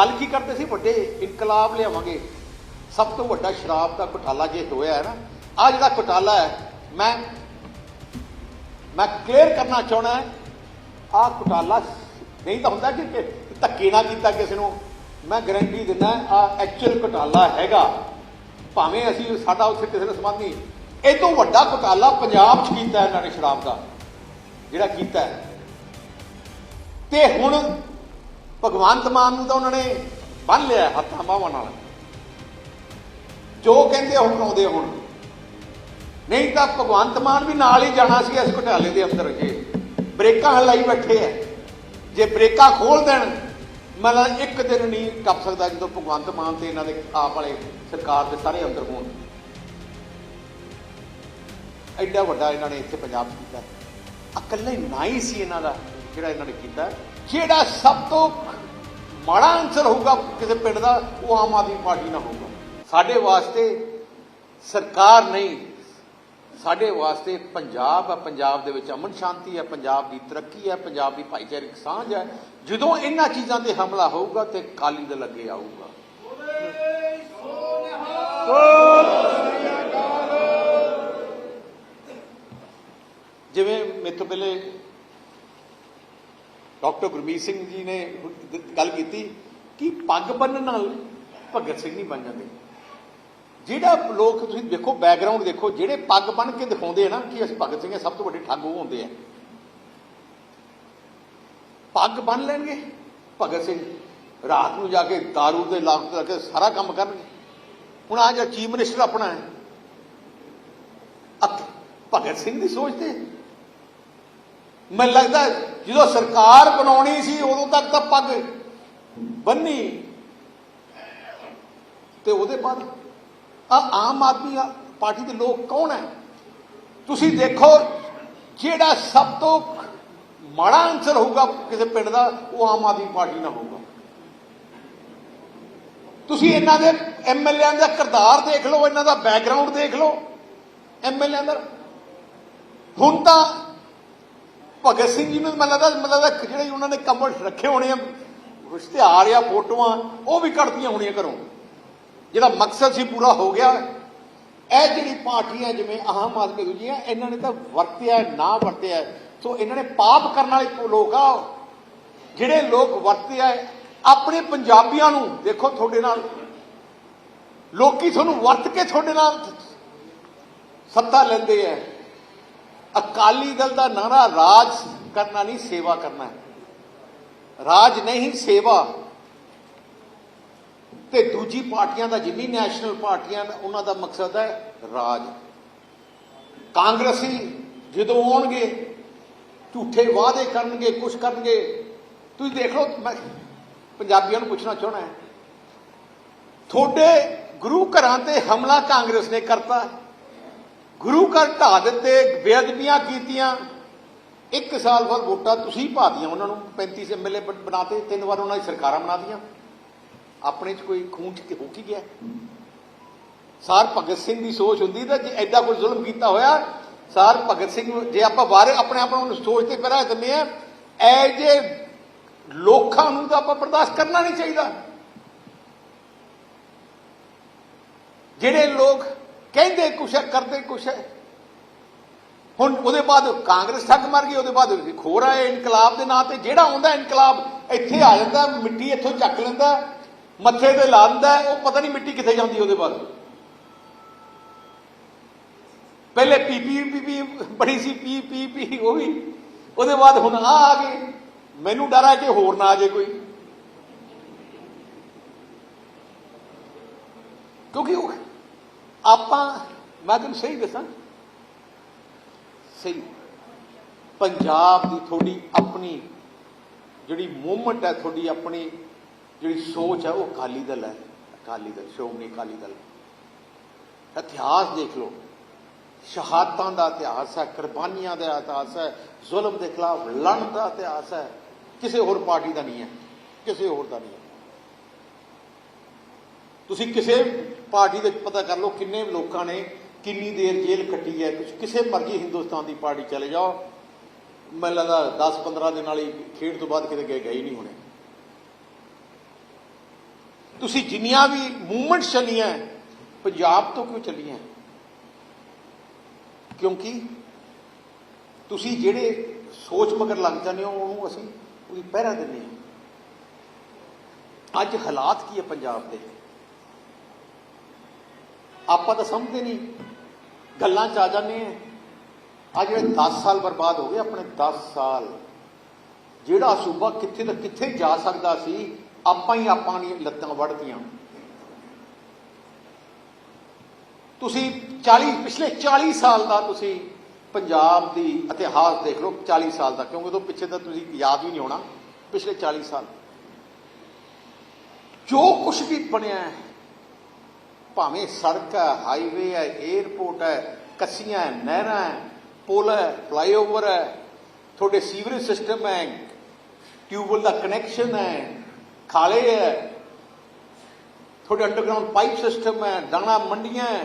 ਗੱਲ ਕੀ ਕਰਦੇ ਸੀ? ਵੱਡੇ ਇਨਕਲਾਬ ਲਿਆਵਾਂਗੇ। ਸਭ ਤੋਂ ਵੱਡਾ ਸ਼ਰਾਬ ਦਾ ਘੁਟਾਲਾ ਜੇ ਹੋਇਆ ਹੈ ਨਾ ਆ ਜਿਹੜਾ ਘੁਟਾਲਾ ਹੈ, ਮੈਂ ਮੈਂ ਕਲੀਅਰ ਕਰਨਾ ਚਾਹਣਾ ਹੈ ਆ ਘੁਟਾਲਾ ਨਹੀਂ ਤਾਂ ਹੁੰਦਾ ਕਿ ਧੱਕੇ ਨਾ ਕੀਤਾ ਕਿਸੇ ਨੂੰ। ਮੈਂ ਗਾਰੰਟੀ ਦਿੰਦਾ ਆ ਐਕਚੁਅਲ ਘੁਟਾਲਾ ਹੈਗਾ। ਭਾਵੇਂ ਅਸੀਂ ਸਾਡਾ ਉੱਥੇ ਕਿਸੇ ਨਾਲ ਸੰਬੰਧ ਨਹੀਂ। ਇਹ ਤੋਂ ਵੱਡਾ ਘੁਟਾਲਾ ਪੰਜਾਬ 'ਚ ਕੀਤਾ ਇਹਨਾਂ ਨੇ ਸ਼ਰਾਬ ਦਾ, ਜਿਹੜਾ ਕੀਤਾ ਤੇ ਹੁਣ ਭਗਵੰਤ ਮਾਨ ਨੂੰ ਤਾਂ ਉਹਨਾਂ ਨੇ ਬੰਨ ਲਿਆ ਹੱਥਾਂ ਬਾਹਾਂ ਨਾਲ। ਜੋ ਕਹਿੰਦੇ ਉਹ ਕਰਾਉਂਦੇ ਹੁਣ। ਨਹੀਂ ਤਾਂ ਭਗਵੰਤ ਮਾਨ ਵੀ ਨਾਲ ਹੀ ਜਾਣਾ ਸੀ ਇਸ ਘੁਟਾਲੇ ਦੇ ਅੰਦਰ ਜੇ ਬ੍ਰੇਕਾਂ ਹਲਾਈ ਬੈਠੇ ਐ ਜੇ ਬ੍ਰੇਕਾਂ ਖੋਲ ਦੇਣ ਮਤਲਬ ਇੱਕ ਦਿਨ ਨਹੀਂ ਕੱਪ ਸਕਦਾ ਜਦੋਂ ਭਗਵੰਤ ਮਾਨ ਤੇ ਇਹਨਾਂ ਦੇ ਆਪ ਵਾਲੇ ਸਰਕਾਰ ਦੇ ਸਾਰੇ ਅੰਦਰ ਹੋਣ। ਐਡਾ ਵੱਡਾ ਇਹਨਾਂ ਨੇ ਇੱਥੇ ਪੰਜਾਬ ਕੀਤਾ। ਇਕੱਲੇ ਨਾ ਹੀ ਸੀ ਇਹਨਾਂ ਦਾ ਜਿਹੜਾ ਇਹਨਾਂ ਨੇ ਕੀਤਾ। ਜਿਹੜਾ ਸਭ ਤੋਂ ਮਾੜਾ ਆਨਸਰ ਹੋਊਗਾ, ਕਿਸੇ ਪਿੰਡ ਦਾ, ਉਹ ਆਮ ਆਦਮੀ ਪਾਰਟੀ ਨਾਲ ਹੋਊਗਾ। ਸਾਡੇ ਵਾਸਤੇ ਸਰਕਾਰ ਨਹੀਂ, ਸਾਡੇ ਵਾਸਤੇ ਪੰਜਾਬ ਹੈ ਪੰਜਾਬ ਦੇ ਵਿੱਚ ਅਮਨ ਸ਼ਾਂਤੀ ਹੈ ਪੰਜਾਬ ਦੀ ਤਰੱਕੀ ਹੈ ਪੰਜਾਬ ਦੀ ਭਾਈਚਾਰਕ ਸਾਂਝ ਹੈ ਜਦੋਂ ਇਹਨਾਂ ਚੀਜ਼ਾਂ ਤੇ ਹਮਲਾ ਹੋਊਗਾ ਤੇ ਕਾਲੀ ਦਲ ਅੱਗੇ ਆਊਗਾ। ਜਿਵੇਂ ਮੇਰੇ ਤੋਂ ਪਹਿਲੇ ਡਾਕਟਰ ਗੁਰਮੀਤ ਸਿੰਘ ਜੀ ਨੇ ਗੱਲ ਕੀਤੀ ਕਿ ਪੱਗ ਬੰਨਣ ਨਾਲ ਭਗਤ ਸਿੰਘ ਨਹੀਂ ਬਣ ਜਾਂਦੇ। ਜਿਹੜਾ ਲੋਕ ਤੁਸੀਂ ਦੇਖੋ ਬੈਕਗ੍ਰਾਉਂਡ ਦੇਖੋ, ਜਿਹੜੇ ਪੱਗ ਬੰਨ ਕੇ ਦਿਖਾਉਂਦੇ ਆ ਨਾ ਕਿ ਅਸੀਂ ਭਗਤ ਸਿੰਘ ਹਾਂ ਸਭ ਤੋਂ ਵੱਡੇ ਠੱਗ ਉਹ ਹੁੰਦੇ ਆ। ਪੱਗ ਬੰਨ ਲੈਣਗੇ ਭਗਤ ਸਿੰਘ। ਰਾਤ ਨੂੰ ਜਾ ਕੇ ਦਾਰੂ ਦੇ ਲਾਗਤ ਲਾ ਕੇ ਸਾਰਾ ਕੰਮ ਕਰਨਗੇ। ਹੁਣ ਆ ਜਿਹੜਾ ਚੀਫ ਮਿਨਿਸਟਰ ਆਪਣਾ ਹੈ ਭਗਤ ਸਿੰਘ ਦੀ ਸੋਚ ਤੇ ਮੈਨੂੰ ਲੱਗਦਾ ਜਦੋਂ ਸਰਕਾਰ ਬਣਾਉਣੀ ਸੀ, ਉਦੋਂ ਤੱਕ ਤਾਂ ਪੱਗ ਬੰਨੀ। ਤੇ ਉਹਦੇ ਬਾਅਦ ਆ ਆਮ ਆਦਮੀ ਪਾਰਟੀ ਦੇ ਲੋਕ ਕੌਣ ਹੈ? ਤੁਸੀਂ ਦੇਖੋ, ਜਿਹੜਾ ਸਭ ਤੋਂ ਮਾੜਾ ਆਨਸਰ ਹੋਊਗਾ ਕਿਸੇ ਪਿੰਡ ਦਾ, ਉਹ ਆਮ ਆਦਮੀ ਪਾਰਟੀ ਨਾਲ ਹੋਊਗਾ। ਤੁਸੀਂ ਇਹਨਾਂ ਦੇ ਐਮਐਲਏਆਂ ਦਾ ਕਿਰਦਾਰ ਦੇਖ ਲਓ, ਇਹਨਾਂ ਦਾ ਬੈਕਗ੍ਰਾਉਂਡ ਦੇਖ ਲਓ। ਐਮਐਲਏ ਦਾ ਹੁਣ ਤਾਂ ਭਗਤ ਸਿੰਘ ਜੀ ਨੂੰ ਮੈਨੂੰ ਲੱਗਦਾ ਮੈਨੂੰ ਲੱਗਦਾ ਜਿਹੜੇ ਉਹਨਾਂ ਨੇ ਕਮਲ ਰੱਖੇ ਹੋਣੇ ਆ ਇਸ਼ਤਿਹਾਰ ਆ, ਫੋਟੋਆਂ, ਉਹ ਵੀ ਕੱਢਦੀਆਂ ਹੋਣੀਆਂ ਘਰੋਂ। ਜਿਹੜਾ ਮਕਸਦ ਸੀ ਪੂਰਾ ਹੋ ਗਿਆ। ਇਹ ਜਿਹੜੀ ਪਾਰਟੀਆਂ ਜਿਵੇਂ ਆਮ ਆਦਮੀ ਦੂਜੀਆਂ, ਇਹਨਾਂ ਨੇ ਤਾਂ ਵਰਤਿਆ, ਨਾ ਵਰਤਿਆ। ਸੋ ਇਹਨਾਂ ਨੇ ਪਾਪ ਕਰਨ ਵਾਲੇ ਲੋਕ ਆ। ਜਿਹੜੇ ਲੋਕ ਵਰਤਿਆ ਆਪਣੇ ਪੰਜਾਬੀਆਂ ਨੂੰ ਦੇਖੋ ਤੁਹਾਡੇ ਨਾਲ। ਲੋਕੀ ਤੁਹਾਨੂੰ ਵਰਤ ਕੇ ਤੁਹਾਡੇ ਨਾਲ ਸੱਤਾ ਲੈਂਦੇ ਆ। ਅਕਾਲੀ ਦਲ ਦਾ ਨਾਰਾ ਰਾਜ ਕਰਨਾ ਨਹੀਂ, ਸੇਵਾ ਕਰਨਾ ਹੈ। ਰਾਜ ਨਹੀਂ, ਸੇਵਾ। ਤੇ ਦੂਜੀ ਪਾਰਟੀਆਂ ਦਾ ਜਿੰਨੀ ਨੈਸ਼ਨਲ ਪਾਰਟੀਆਂ ਉਹਨਾਂ ਦਾ ਮਕਸਦ ਹੈ ਰਾਜ। ਕਾਂਗਰਸੀ ਜਦੋਂ ਆਉਣਗੇ, ਝੂਠੇ ਵਾਅਦੇ ਕਰਨਗੇ ਕੁਝ ਕਰਨਗੇ, ਤੁਸੀਂ ਦੇਖ ਲਓ, ਮੈਂ ਪੰਜਾਬੀਆਂ ਨੂੰ ਪੁੱਛਣਾ ਚਾਹਣਾ ਹੈ। ਤੁਹਾਡੇ ਗੁਰੂ ਘਰਾਂ ਤੇ ਹਮਲਾ ਕਾਂਗਰਸ ਨੇ ਕਰਤਾ ਗੁਰੂ ਘਰ ਢਾ ਦਿੱਤੇ, ਬੇਅਦਬੀਆਂ ਕੀਤੀਆਂ। ਇੱਕ ਸਾਲ ਬਾਅਦ ਵੋਟਾਂ ਤੁਸੀਂ ਪਾਤੀਆਂ ਉਹਨਾਂ ਨੂੰ 35 ਐਮਐਲਏ ਬਣਾਤੇ, ਤਿੰਨ ਵਾਰ ਉਹਨਾਂ ਦੀ ਸਰਕਾਰਾਂ ਬਣਾਤੀਆਂ ਆਪਣੇ ਚ ਕੋਈ ਖੂਨ ਚ ਹੋ ਕੀ ਗਿਆ? ਸਾਰ ਭਗਤ ਸਿੰਘ ਦੀ ਸੋਚ ਹੁੰਦੀ ਤਾਂ ਜੇ ਐਡਾ ਕੋਈ ਜ਼ੁਲਮ ਕੀਤਾ ਹੋਇਆ, ਸਾਰ ਭਗਤ ਸਿੰਘ ਜੇ ਆਪਾਂ ਬਾਰੇ ਆਪਣੇ ਆਪ ਨੂੰ ਸੋਚ ਤੇ ਪਹਿਰਾ ਦਿੰਦੇ ਆ ਐ ਜੇ ਲੋਕਾਂ ਨੂੰ ਤਾਂ ਆਪਾਂ ਬਰਦਾਸ਼ਤ ਕਰਨਾ ਨਹੀਂ ਚਾਹੀਦਾ। ਜਿਹੜੇ ਲੋਕ ਕਹਿੰਦੇ ਕੁਛ ਹੈ, ਕਰਦੇ ਕੁਛ ਹੈ। ਹੁਣ ਉਹਦੇ ਬਾਅਦ ਕਾਂਗਰਸ ਠੱਗ ਮਰ ਗਈ, ਉਹਦੇ ਬਾਅਦ ਖੋਰ ਆਏ ਇਨਕਲਾਬ ਦੇ ਨਾਂ ਤੇ। ਜਿਹੜਾ ਆਉਂਦਾ ਇਨਕਲਾਬ ਇੱਥੇ ਆ ਜਾਂਦਾ, ਮਿੱਟੀ ਇੱਥੋਂ ਚੱਕ ਲੈਂਦਾ, ਮੱਥੇ ਤੇ ਲਾ ਦਿੰਦਾ, ਉਹ ਪਤਾ ਨਹੀਂ ਮਿੱਟੀ ਕਿੱਥੇ ਜਾਂਦੀ ਉਹਦੇ ਬਾਅਦ। ਪਹਿਲੇ ਪੀਪੀ ਪੀਪੀ ਬੜੀ ਸੀ, ਪੀ ਪੀ ਪੀ, ਉਹ ਵੀ। ਉਹਦੇ ਬਾਅਦ ਹੁਣ ਆ ਆ ਗਏ। ਮੈਨੂੰ ਡਰ ਹੈ ਕਿ ਹੋਰ ਨਾ ਆ ਜੇ ਕੋਈ। ਕਿਉਂਕਿ ਉਹ ਆਪਾਂ, ਮੈਂ ਤੁਹਾਨੂੰ ਸਹੀ ਦੱਸਾਂ? ਸਹੀ। ਪੰਜਾਬ ਦੀ ਤੁਹਾਡੀ ਆਪਣੀ ਜਿਹੜੀ ਮੂਵਮੈਂਟ ਹੈ, ਤੁਹਾਡੀ ਆਪਣੀ ਜਿਹੜੀ ਸੋਚ ਹੈ, ਉਹ ਅਕਾਲੀ ਦਲ ਹੈ। ਅਕਾਲੀ ਦਲ, ਸ਼੍ਰੋਮਣੀ ਅਕਾਲੀ ਦਲ। ਇਤਿਹਾਸ ਦੇਖ ਲਓ। ਸ਼ਹਾਦਤਾਂ ਦਾ ਇਤਿਹਾਸ ਹੈ, ਕੁਰਬਾਨੀਆਂ ਦਾ ਇਤਿਹਾਸ ਹੈ, ਜ਼ੁਲਮ ਦੇ ਖਿਲਾਫ ਲੜਨ ਦਾ ਇਤਿਹਾਸ ਹੈ। ਕਿਸੇ ਹੋਰ ਪਾਰਟੀ ਦਾ ਨਹੀਂ ਹੈ। ਕਿਸੇ ਹੋਰ ਦਾ ਨਹੀਂ ਹੈ। ਤੁਸੀਂ ਕਿਸੇ ਪਾਰਟੀ ਦੇ ਪਤਾ ਕਰ ਲਓ ਕਿੰਨੇ ਲੋਕਾਂ ਨੇ ਕਿੰਨੀ ਦੇਰ ਜੇਲ੍ਹ ਕੱਟੀ ਹੈ। ਤੁਸੀਂ ਕਿਸੇ ਮਰਜ਼ੀ ਹਿੰਦੁਸਤਾਨ ਦੀ ਪਾਰਟੀ ਚਲੇ ਜਾਓ। ਮੈਨੂੰ ਲੱਗਦਾ 10 15 ਦਿਨ ਵਾਲੀ ਖੇਡ ਤੋਂ ਬਾਅਦ ਕਿਤੇ ਗਏ ਗਏ ਨਹੀਂ ਹੋਣੇ। ਤੁਸੀਂ ਜਿੰਨੀਆਂ ਵੀ ਮੂਵਮੈਂਟਸ ਚੱਲੀਆਂ ਪੰਜਾਬ ਤੋਂ ਕਿਉਂ ਚੱਲੀਆਂ ਕਿਉਂਕਿ ਤੁਸੀਂ ਜਿਹੜੇ ਸੋਚ ਮਗਰ ਲੱਗ ਜਾਂਦੇ ਹੋ, ਉਹਨੂੰ ਅਸੀਂ ਉਹਦੀ ਪਹਿਰਾ ਦਿੰਦੇ ਹਾਂ। ਅੱਜ ਹਾਲਾਤ ਕੀ ਹੈ ਪੰਜਾਬ ਦੇ? ਆਪਾਂ ਤਾਂ ਸਮਝਦੇ ਨਹੀਂ। ਗੱਲਾਂ ਚ ਆ ਜਾਂਦੇ ਆ ਆ ਜਿਹੜੇ 10 ਸਾਲ ਬਰਬਾਦ ਹੋ ਗਏ ਆਪਣੇ 10 ਸਾਲ। ਜਿਹੜਾ ਸੂਬਾ ਕਿੱਥੇ ਦਾ ਕਿੱਥੇ ਜਾ ਸਕਦਾ ਸੀ, ਆਪਾਂ ਹੀ ਆਪਾਂ ਦੀਆਂ ਲੱਤਾਂ ਵੜਦੀਆਂ ਤੁਸੀਂ 40 ਪਿਛਲੇ 40 ਸਾਲ ਦਾ ਤੁਸੀਂ ਪੰਜਾਬ ਦੀ ਇਤਿਹਾਸ ਦੇਖ ਲਓ 40 ਸਾਲ ਦਾ। ਕਿਉਂਕਿ ਉਹ ਪਿੱਛੇ ਤਾਂ ਤੁਸੀਂ ਯਾਦ ਵੀ ਨਹੀਂ ਹੋਣਾ, ਪਿਛਲੇ 40 ਸਾਲ। ਜੋ ਕੁਝ ਵੀ ਬਣਿਆ ਹੈ ਭਾਵੇਂ ਸੜਕ ਹੈ ਹਾਈਵੇ ਹੈ 에ਅਰਪੋਰਟ ਹੈ, ਕੱਸੀਆਂ ਹੈ, ਨਹਿਰਾਂ ਹੈ, ਪੁਲ ਹੈ ਫਲਾਈਓਵਰ ਹੈ, ਤੁਹਾਡੇ ਸੀਵਰੇਜ ਸਿਸਟਮ ਹੈ ਟਿਊਬਵੈਲ ਦਾ ਕਨੈਕਸ਼ਨ ਹੈ, ਖਾਲੇ ਹੈ, ਤੁਹਾਡੇ ਅੰਡਰਗਰਾਉਂਡ ਪਾਈਪ ਸਿਸਟਮ ਹੈ, ਦਾਣਾ ਮੰਡੀਆਂ ਹੈ,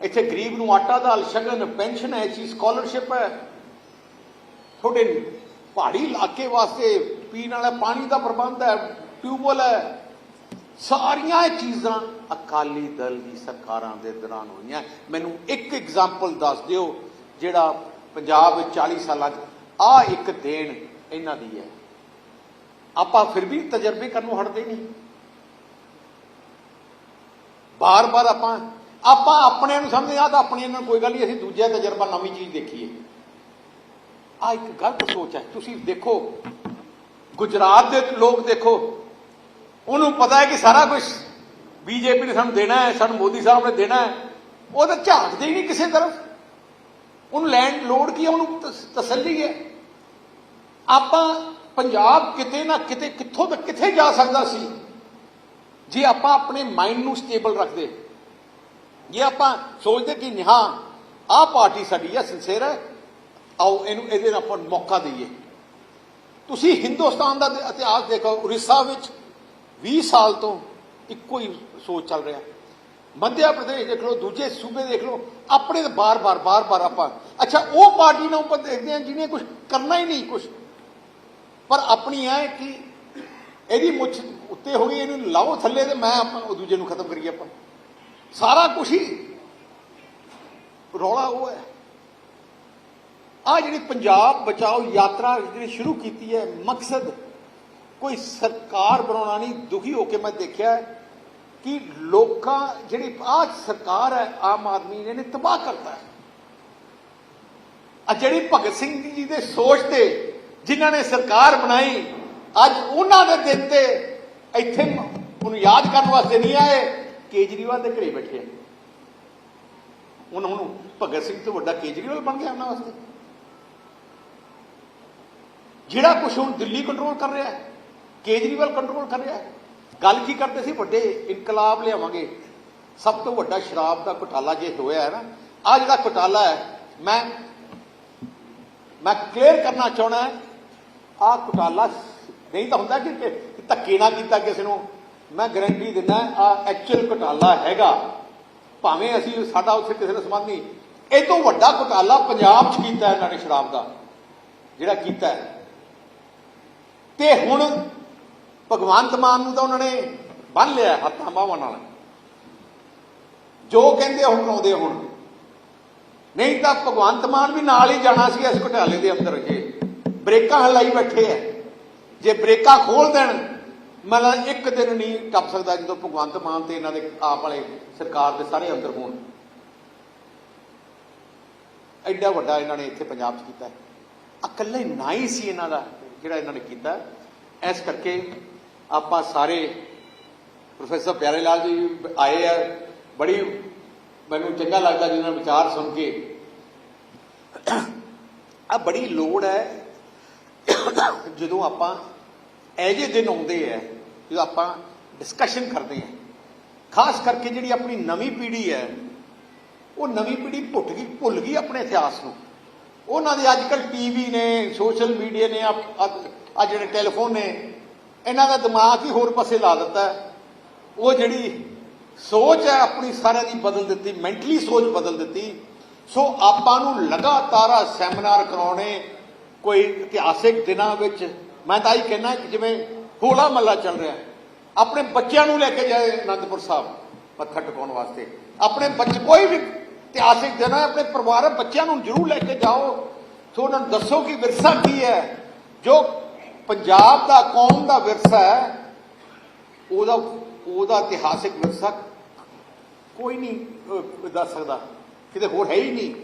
ਇੱਥੇ ਗਰੀਬ ਨੂੰ ਆਟਾ ਦਾਲ, ਸ਼ਗਨ, ਪੈਨਸ਼ਨ ਹੈ ਚੀਜ਼ ਸਕਾਲਰਸ਼ਿਪ ਹੈ। ਤੁਹਾਡੇ ਪਹਾੜੀ ਇਲਾਕੇ ਵਾਸਤੇ ਪੀਣ ਵਾਲਾ ਪਾਣੀ ਦਾ ਪ੍ਰਬੰਧ ਹੈ ਟਿਊਬਵੈਲ ਹੈ ਸਾਰੀਆਂ ਇਹ ਚੀਜ਼ਾਂ ਅਕਾਲੀ ਦਲ ਦੀ ਸਰਕਾਰਾਂ ਦੇ ਦੌਰਾਨ ਹੋਈਆਂ। ਮੈਨੂੰ ਇੱਕ ਐਗਜ਼ਾਮਪਲ ਦੱਸ ਦਿਓ, ਜਿਹੜਾ ਪੰਜਾਬ ਵਿੱਚ 40 ਸਾਲਾਂ 'ਚ ਆ ਇੱਕ ਦੇਣ ਇਹਨਾਂ ਦੀ ਹੈ। ਆਪਾਂ ਫਿਰ ਵੀ ਤਜਰਬੇ ਕਰਨੋਂ ਹਟਦੇ ਨਹੀਂ। ਬਾਰ-ਬਾਰ ਆਪਾਂ ਆਪਾਂ ਆਪਣਿਆਂ ਨੂੰ ਸਮਝਦੇ ਆ ਤਾਂ ਆਪਣਿਆਂ ਨਾਲ ਕੋਈ ਗੱਲ ਨਹੀਂ, ਅਸੀਂ ਦੂਜਾ ਤਜਰਬਾ, ਨਵੀਂ ਚੀਜ਼ ਦੇਖੀਏ। ਆ ਇੱਕ ਗਲਤ ਸੋਚ ਹੈ। ਤੁਸੀਂ ਦੇਖੋ, ਗੁਜਰਾਤ ਦੇ ਲੋਕ ਦੇਖੋ ਉਹਨੂੰ ਪਤਾ ਹੈ ਕਿ ਸਾਰਾ ਕੁਝ ਬੀਜੇਪੀ ਨੇ ਸਾਨੂੰ ਦੇਣਾ ਹੈ, ਸਾਨੂੰ ਮੋਦੀ ਸਾਹਿਬ ਨੇ ਦੇਣਾ ਹੈ। ਉਹ ਤਾਂ ਝਾਕਦੇ ਹੀ ਨਹੀਂ ਕਿਸੇ ਤਰਫ। ਉਹਨੂੰ ਲੈਣ ਲੋੜ ਕੀ ਹੈ? ਉਹਨੂੰ ਤਸੱਲੀ ਹੈ। ਆਪਾਂ ਪੰਜਾਬ ਕਿਤੇ ਨਾ ਕਿਤੇ, ਕਿੱਥੋਂ ਤੱਕ ਕਿੱਥੇ ਜਾ ਸਕਦਾ ਸੀ? ਜੇ ਆਪਾਂ ਆਪਣੇ ਮਾਈਂਡ ਨੂੰ ਸਟੇਬਲ ਰੱਖਦੇ। ਜੇ ਆਪਾਂ ਸੋਚਦੇ ਕਿ ਹਾਂ ਆਹ ਪਾਰਟੀ ਸਾਡੀ ਹੈ ਸਿੰਸੀਅਰ ਹੈ, ਆਓ ਇਹਨੂੰ, ਇਹਦੇ ਨਾਲ ਆਪਾਂ ਮੌਕਾ ਦਈਏ। ਤੁਸੀਂ ਹਿੰਦੁਸਤਾਨ ਦਾ ਇਤਿਹਾਸ ਦੇਖੋ, ਉੜੀਸਾ ਵਿੱਚ 20 ਸਾਲ ਤੋਂ ਇੱਕੋ ਹੀ ਸੋਚ ਚੱਲ ਰਿਹਾ। ਮੱਧਿਆ ਪ੍ਰਦੇਸ਼ ਦੇਖ ਲਓ, ਦੂਜੇ ਸੂਬੇ ਦੇਖ ਲਓ, ਆਪਣੇ ਤਾਂ ਬਾਰ-ਬਾਰ ਬਾਰ-ਬਾਰ ਆਪਾਂ, ਅੱਛਾ, ਉਹ ਪਾਰਟੀ ਨੂੰ ਆਪਾਂ ਦੇਖਦੇ ਹਾਂ ਜਿਹਨੇ ਕੁਝ ਕਰਨਾ ਹੀ ਨਹੀਂ ਕੁਝ ਪਰ ਆਪਣੀ ਹੈ ਕਿ ਇਹਦੀ ਮੁੱਛ ਉੱਤੇ ਹੋ ਗਈ ਇਹਨੂੰ ਲਾਓ ਥੱਲੇ ਤੇ ਮੈਂ ਆਪਾਂ ਉਹ ਦੂਜੇ ਨੂੰ ਖਤਮ ਕਰੀਏ ਆਪਾਂ। ਸਾਰਾ ਕੁਝ ਹੀ ਰੌਲਾ ਉਹ ਹੈ। ਆ ਜਿਹੜੀ ਪੰਜਾਬ ਬਚਾਓ ਯਾਤਰਾ ਜਿਹੜੀ ਸ਼ੁਰੂ ਕੀਤੀ ਹੈ, ਮਕਸਦ ਕੋਈ ਸਰਕਾਰ ਬਣਾਉਣਾ ਨਹੀਂ, ਦੁਖੀ ਹੋ ਕੇ ਮੈਂ ਦੇਖਿਆ ਕਿ ਲੋਕਾਂ ਜਿਹੜੀ ਆਹ ਸਰਕਾਰ ਹੈ, ਆਮ ਆਦਮੀ ਨੇ ਇਹਨੇ ਤਬਾਹ ਕਰਤਾ ਹੈ। ਆ ਜਿਹੜੀ ਭਗਤ ਸਿੰਘ ਜੀ ਦੇ ਸੋਚ ਤੇ ਜਿਨ੍ਹਾਂ ਨੇ ਸਰਕਾਰ ਬਣਾਈ, ਅੱਜ ਉਹਨਾਂ ਦੇ ਦਿਨ ਤੇ ਇੱਥੇ ਉਹਨੂੰ ਯਾਦ ਕਰਨ ਵਾਸਤੇ ਨਹੀਂ ਆਏ, ਕੇਜਰੀਵਾਲ ਦੇ ਘਰੇ ਬੈਠੇ ਆ। ਉਹਨਾਂ ਨੂੰ ਭਗਤ ਸਿੰਘ ਤੋਂ ਵੱਡਾ ਕੇਜਰੀਵਾਲ ਬਣ ਗਿਆ ਉਹਨਾਂ ਵਾਸਤੇ। ਜਿਹੜਾ ਕੁਝ ਹੁਣ ਦਿੱਲੀ ਕੰਟਰੋਲ ਕਰ ਰਿਹਾ ਹੈ ਕੇਜਰੀਵਾਲ ਕੰਟਰੋਲ ਕਰ ਰਿਹਾ ਗੱਲ ਕੀ ਕਰਦੇ ਸੀ? ਵੱਡੇ ਇਨਕਲਾਬ ਲਿਆਵਾਂਗੇ। ਸਭ ਤੋਂ ਵੱਡਾ ਸ਼ਰਾਬ ਦਾ ਘੁਟਾਲਾ ਜੇ ਹੋਇਆ ਹੈ ਨਾ ਆ ਜਿਹੜਾ ਘੁਟਾਲਾ ਹੈ, ਮੈਂ ਮੈਂ ਕਲੀਅਰ ਕਰਨਾ ਚਾਹਣਾ ਹੈ ਆ ਘੁਟਾਲਾ ਨਹੀਂ ਤਾਂ ਹੁੰਦਾ ਕਿ ਧੱਕੇ ਨਾ ਕੀਤਾ ਕਿਸੇ ਨੂੰ। ਮੈਂ ਗਾਰੰਟੀ ਦਿੰਦਾ ਆ ਐਕਚੁਅਲ ਘੁਟਾਲਾ ਹੈਗਾ। ਭਾਵੇਂ ਅਸੀਂ ਸਾਡਾ ਉੱਥੇ ਕਿਸੇ ਨਾਲ ਸੰਬੰਧ ਨਹੀਂ। ਇਹ ਤੋਂ ਵੱਡਾ ਘੁਟਾਲਾ ਪੰਜਾਬ 'ਚ ਕੀਤਾ ਇਹਨਾਂ ਨੇ ਸ਼ਰਾਬ ਦਾ, ਜਿਹੜਾ ਕੀਤਾ ਤੇ ਹੁਣ ਭਗਵੰਤ ਮਾਨ ਨੂੰ ਤਾਂ ਉਹਨਾਂ ਨੇ ਬੰਨ ਲਿਆ ਹੱਥਾਂ ਬਾਹਾਂ ਨਾਲ। ਜੋ ਕਹਿੰਦੇ ਉਹ ਕਰਾਉਂਦੇ ਹੁਣ। ਨਹੀਂ ਤਾਂ ਭਗਵੰਤ ਮਾਨ ਵੀ ਨਾਲ ਹੀ ਜਾਣਾ ਸੀ ਇਸ ਘੁਟਾਲੇ ਦੇ ਅੰਦਰ ਜੇ ਬ੍ਰੇਕਾਂ ਹਲਾਈ ਬੈਠੇ ਐ ਜੇ ਬ੍ਰੇਕਾਂ ਖੋਲ ਦੇਣ ਮਤਲਬ ਇੱਕ ਦਿਨ ਨਹੀਂ ਟੱਪ ਸਕਦਾ ਜਦੋਂ ਭਗਵੰਤ ਮਾਨ ਤੇ ਇਹਨਾਂ ਦੇ ਆਪ ਵਾਲੇ ਸਰਕਾਰ ਦੇ ਸਾਰੇ ਅੰਦਰ ਹੋਣ। ਐਡਾ ਵੱਡਾ ਇਹਨਾਂ ਨੇ ਇੱਥੇ ਪੰਜਾਬ 'ਚ ਕੀਤਾ। ਇਕੱਲੇ ਨਾ ਹੀ ਸੀ ਇਹਨਾਂ ਦਾ ਜਿਹੜਾ ਇਹਨਾਂ ਨੇ ਕੀਤਾ। ਇਸ ਕਰਕੇ ਆਪਾਂ ਸਾਰੇ ਪ੍ਰੋਫੈਸਰ ਪਿਆਰੇ ਲਾਲ ਜੀ ਆਏ ਆ, ਬੜੀ ਮੈਨੂੰ ਚੰਗਾ ਲੱਗਦਾ ਜਿਹਨਾਂ ਦੇ ਵਿਚਾਰ ਸੁਣ ਕੇ। ਆ ਬੜੀ ਲੋੜ ਹੈ, ਜਦੋਂ ਆਪਾਂ ਇਹ ਜਿਹੇ ਦਿਨ ਆਉਂਦੇ ਆ, ਜਦੋਂ ਆਪਾਂ ਡਿਸਕਸ਼ਨ ਕਰਦੇ ਆ। ਖਾਸ ਕਰਕੇ ਜਿਹੜੀ ਆਪਣੀ ਨਵੀਂ ਪੀੜ੍ਹੀ ਹੈ, ਉਹ ਨਵੀਂ ਪੀੜ੍ਹੀ ਭੁੱਟ ਗਈ, ਭੁੱਲ ਗਈ ਆਪਣੇ ਇਤਿਹਾਸ ਨੂੰ। ਉਹਨਾਂ ਦੇ ਅੱਜ ਕੱਲ ਟੀਵੀ ਨੇ ਸੋਸ਼ਲ ਮੀਡੀਆ ਨੇ ਆ ਜਿਹੜੇ ਟੈਲੀਫੋਨ ਨੇ ਇਹਨਾਂ ਦਾ ਦਿਮਾਗ ਹੀ ਹੋਰ ਪਾਸੇ ਲਾ ਦਿੱਤਾ ਉਹ ਜਿਹੜੀ ਸੋਚ ਹੈ, ਆਪਣੀ ਸਾਰਿਆਂ ਦੀ ਬਦਲ ਦਿੱਤੀ, ਮੈਂਟਲੀ ਸੋਚ ਬਦਲ ਦਿੱਤੀ। ਸੋ ਆਪਾਂ ਨੂੰ ਲਗਾਤਾਰ ਸੈਮੀਨਾਰ ਕਰਾਉਣੇ, ਕੋਈ ਇਤਿਹਾਸਿਕ ਦਿਨਾਂ ਵਿੱਚ। ਮੈਂ ਤਾਂ ਇਹ ਕਹਿਣਾ ਕਿ ਜਿਵੇਂ ਹੋਲਾ ਮਹੱਲਾ ਚੱਲ ਰਿਹਾ ਆਪਣੇ ਬੱਚਿਆਂ ਨੂੰ ਲੈ ਕੇ ਜਾਏ ਅਨੰਦਪੁਰ ਸਾਹਿਬ, ਮੱਥਾ ਟਿਕਾਉਣ ਵਾਸਤੇ। ਆਪਣੇ ਬੱਚੇ, ਕੋਈ ਵੀ ਇਤਿਹਾਸਿਕ ਦਿਨ ਹੈ, ਆਪਣੇ ਪਰਿਵਾਰ ਬੱਚਿਆਂ ਨੂੰ ਜ਼ਰੂਰ ਲੈ ਕੇ ਜਾਓ। ਸੋ ਉਹਨਾਂ ਨੂੰ ਦੱਸੋ ਕਿ ਵਿਰਸਾ ਕੀ ਹੈ, ਜੋ ਪੰਜਾਬ ਦਾ ਕੌਮ ਦਾ ਵਿਰਸਾ ਹੈ, ਉਹਦਾ ਉਹਦਾ ਇਤਿਹਾਸਿਕ ਵਿਰਸਾ ਕੋਈ ਨਹੀਂ ਦੱਸ ਸਕਦਾ। ਕਿਤੇ ਹੋਰ ਹੈ ਹੀ ਨਹੀਂ।